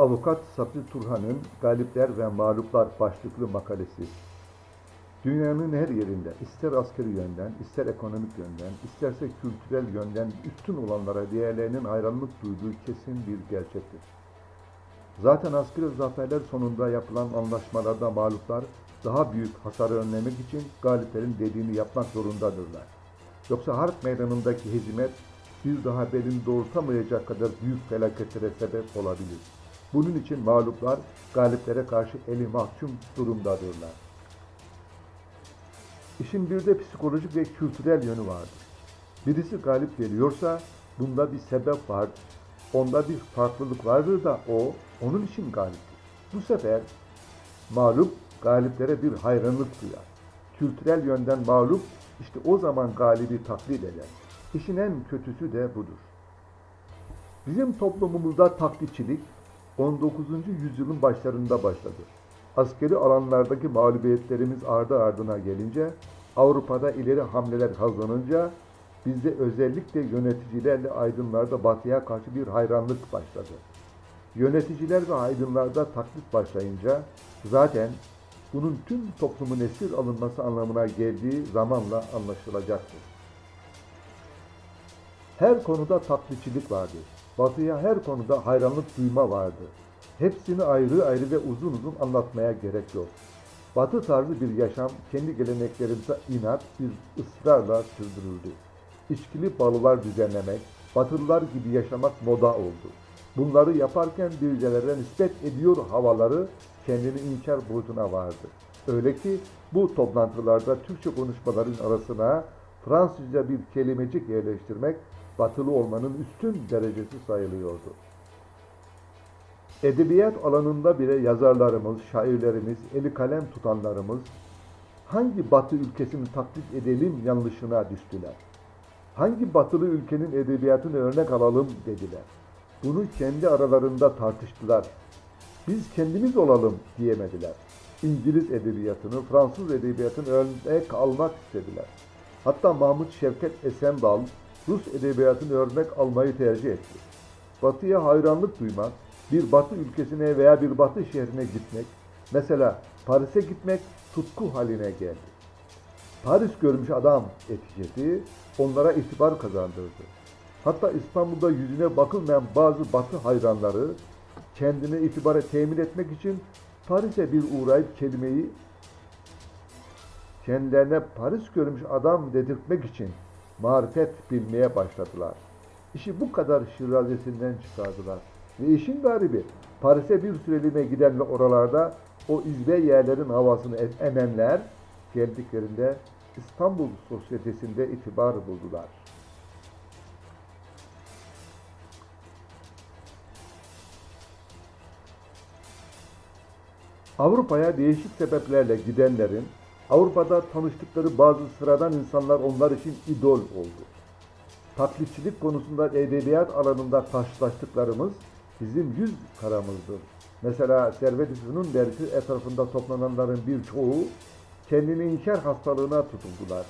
Avukat Sabri Turhan'ın Galipler ve Mağluplar başlıklı makalesi. Dünyanın her yerinde ister askeri yönden, ister ekonomik yönden, isterse kültürel yönden üstün olanlara diğerlerinin hayranlık duyduğu kesin bir gerçektir. Zaten askeri zaferler sonunda yapılan anlaşmalarda mağluplar daha büyük hasarı önlemek için galiplerin dediğini yapmak zorundadırlar. Yoksa harp meydanındaki hezimet bir daha belini doğrultamayacak kadar büyük felaketlere sebep olabilir. Bunun için mağluplar galiplere karşı eli mahkum durumdadırlar. İşin bir de psikolojik ve kültürel yönü vardır. Birisi galip geliyorsa bunda bir sebep vardır. Onda bir farklılık vardır da o onun için galiptir. Bu sefer mağlup galiplere bir hayranlık duyar. Kültürel yönden mağlup işte o zaman galibi taklit eder. İşin en kötüsü de budur. Bizim toplumumuzda taklitçilik 19. yüzyılın başlarında başladı. Askeri alanlardaki mağlubiyetlerimiz ardı ardına gelince, Avrupa'da ileri hamleler hızlanınca bizde özellikle yöneticilerle aydınlarda batıya karşı bir hayranlık başladı. Yöneticiler ve aydınlarda taklit başlayınca zaten bunun tüm toplumun esir alınması anlamına geldiği zamanla anlaşılacaktır. Her konuda taklitçilik vardı. Batıya her konuda hayranlık duyma vardı. Hepsini ayrı ayrı ve uzun uzun anlatmaya gerek yok. Batı tarzı bir yaşam kendi geleneklerimize inat bir ısrarla sürdürüldü. İçkili balolar düzenlemek, batılılar gibi yaşamak moda oldu. Bunları yaparken birilerine nispet ediyor havaları kendini inkar boyutuna vardı. Öyle ki bu toplantılarda Türkçe konuşmaların arasına Fransızca bir kelimecik yerleştirmek batılı olmanın üstün derecesi sayılıyordu. Edebiyat alanında bile yazarlarımız, şairlerimiz, eli kalem tutanlarımız hangi batı ülkesini taklit edelim yanlışına düştüler. Hangi batılı ülkenin edebiyatını örnek alalım dediler. Bunu kendi aralarında tartıştılar. Biz kendimiz olalım diyemediler. İngiliz edebiyatını, Fransız edebiyatını örnek almak istediler. Hatta Mahmut Şevket Esenbal, Rus edebiyatını örnek almayı tercih etti. Batıya hayranlık duymak, bir batı ülkesine veya bir batı şehrine gitmek, mesela Paris'e gitmek tutku haline geldi. Paris görmüş adam etiketi onlara itibar kazandırdı. Hatta İstanbul'da yüzüne bakılmayan bazı batı hayranları kendine itibarı temin etmek için Paris'e bir uğrayıp kelimeyi kendilerine Paris görmüş adam dedirtmek için marifet bilmeye başladılar. İşi bu kadar şirazesinden çıkardılar. Ve işin garibi Paris'e bir süreliğine giden ve oralarda o izbe yerlerin havasını emenler geldiklerinde İstanbul sosyetesinde itibar buldular. Avrupa'ya değişik sebeplerle gidenlerin Avrupa'da tanıştıkları bazı sıradan insanlar onlar için idol oldu. Taklitçilik konusunda edebiyat alanında karşılaştıklarımız bizim yüz karamızdır. Mesela Servet-i Fünun dersi etrafında toplananların birçoğu kendini inkar hastalığına tutuldular.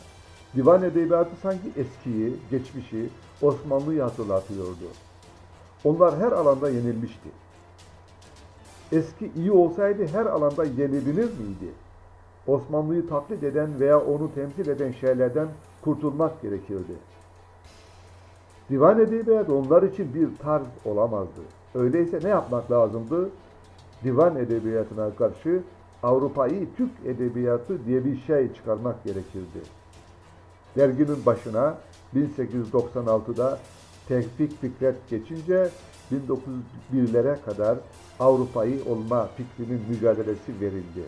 Divan edebiyatı sanki eskiyi, geçmişi, Osmanlı'yı hatırlatıyordu. Onlar her alanda yenilmişti. Eski iyi olsaydı her alanda yenilinir miydi? Osmanlı'yı taklit eden veya onu temsil eden şeylerden kurtulmak gerekirdi. Divan edebiyatı onlar için bir tarz olamazdı. Öyleyse ne yapmak lazımdı? Divan edebiyatına karşı Avrupa'yı Türk edebiyatı diye bir şey çıkarmak gerekirdi. Derginin başına 1896'da Tevfik Fikret geçince 1901'lere kadar Avrupa'yı olma fikrinin mücadelesi verildi.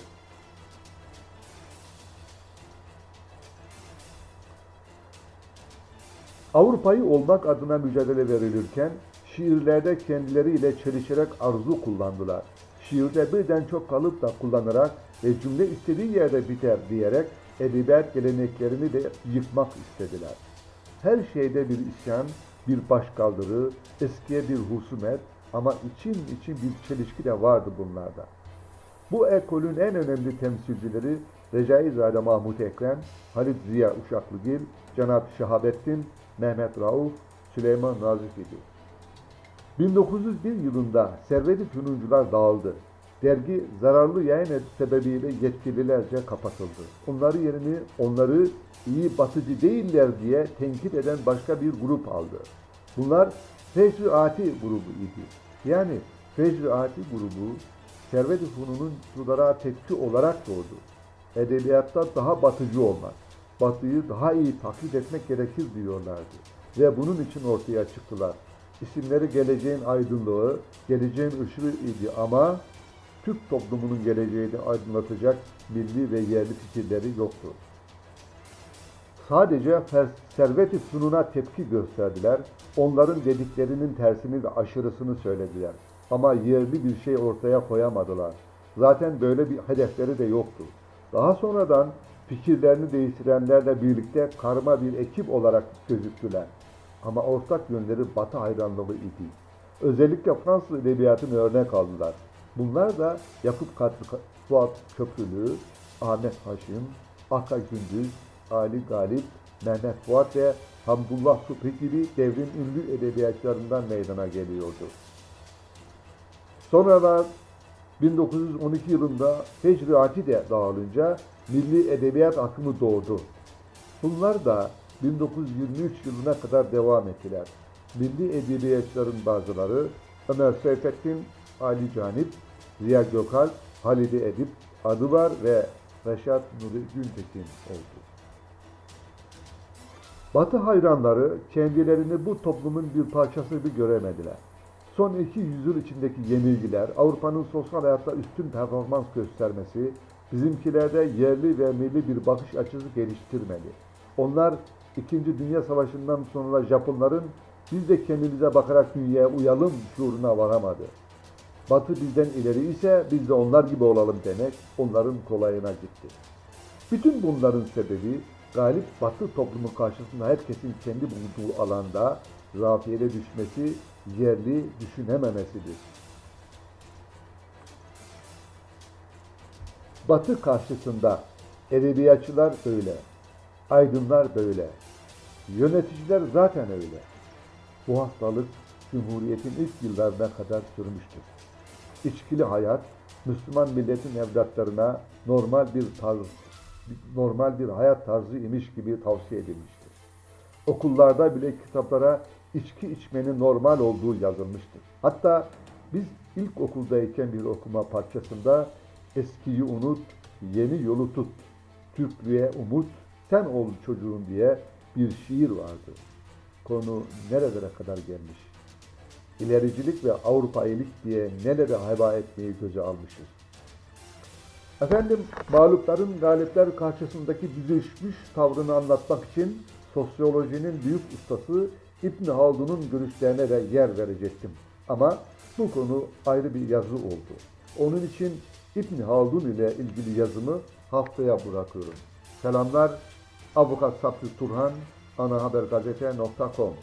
Avrupa'yı olmak adına mücadele verilirken şiirlerde kendileriyle çelişerek arzu kullandılar. Şiirde birden çok kalıp da kullanarak ve cümle istediği yerde biter diyerek edebiyat geleneklerini de yıkmak istediler. Her şeyde bir isyan, bir başkaldırı, eskiye bir husumet ama için için bir çelişki de vardı bunlarda. Bu ekolün en önemli temsilcileri Recaizade Mahmut Ekrem, Halit Ziya Uşaklıgil, Cenab-ı Şahabettin, Mehmet Rauf, Süleyman Nazif idi. 1901 yılında Servet-i Fünuncular dağıldı. Dergi zararlı yayın sebebiyle yetkililerce kapatıldı. Onları yerini onları iyi batıcı değiller diye tenkit eden başka bir grup aldı. Bunlar Fecr-i Ati grubu idi. Yani Fecr-i Ati grubu Servet-i Fünunculara tepki olarak doğdu. Edebiyatta daha batıcı olmak, batıyı daha iyi taklit etmek gerekir diyorlardı. Ve bunun için ortaya çıktılar. İsimleri geleceğin aydınlığı, geleceğin ışığı idi ama Türk toplumunun geleceğini aydınlatacak milli ve yerli fikirleri yoktu. Sadece servet-i sununa tepki gösterdiler. Onların dediklerinin tersini ve aşırısını söylediler. Ama yerli bir şey ortaya koyamadılar. Zaten böyle bir hedefleri de yoktu. Daha sonradan fikirlerini değiştirenlerle birlikte karma bir ekip olarak gözüktüler. Ama ortak yönleri Batı hayranlığı idi. Özellikle Fransız edebiyatını örnek aldılar. Bunlar da Yakup Kadri Fuat Köprülü, Ahmet Haşim, Aka Gündüz, Ali Galip, Mehmet Fuat ve Hamdullah Subhi gibi devrin ünlü edebiyatçılarından meydana geliyordu. Sonradan 1912 yılında Fecr-i Ati de dağılınca milli edebiyat akımı doğdu. Bunlar da 1923 yılına kadar devam ettiler. Milli edebiyatçıların bazıları Ömer Seyfettin, Ali Canip, Ziya Gökalp, Halide Edip, Adıvar ve Reşat Nuri Gültekin oldu. Batı hayranları kendilerini bu toplumun bir parçası gibi göremediler. Son iki yüzyıl içindeki yenilgiler, Avrupa'nın sosyal hayatta üstün performans göstermesi, bizimkilerde yerli ve milli bir bakış açısı geliştirmedi. Onlar İkinci Dünya Savaşı'ndan sonra Japonların biz de kendimize bakarak dünyaya uyalım şuuruna varamadı. Batı bizden ileri ise biz de onlar gibi olalım demek onların kolayına gitti. Bütün bunların sebebi galip Batı toplumu karşısında herkesin kendi bulunduğu alanda zafiyete düşmesi, yerli düşünememesidir. Batı karşısında edebiyatçılar böyle, aydınlar böyle, yöneticiler zaten öyle. Bu hastalık Cumhuriyet'in ilk yıllarına kadar sürmüştür. İçkili hayat, Müslüman milletin evlatlarına normal bir tarz, normal bir hayat tarzı imiş gibi tavsiye edilmiştir. Okullarda bile kitaplara içki içmenin normal olduğu yazılmıştır. Hatta biz ilk okuldayken bir okuma parçasında eskiyi unut, yeni yolu tut, Türklüğe umut, sen ol çocuğun diye bir şiir vardı. Konu nerelere kadar gelmiş? İlericilik ve Avrupailik diye nelere heba etmeyi göze almışız. Efendim, mağlupların galipler karşısındaki düzüşmüş tavrını anlatmak için sosyolojinin büyük ustası İbn Haldun'un görüşlerine de yer verecektim. Ama bu konu ayrı bir yazı oldu. Onun için İbn Haldun ile ilgili yazımı haftaya bırakıyorum. Selamlar, Avukat Sabri Turhan, anahabergazete.com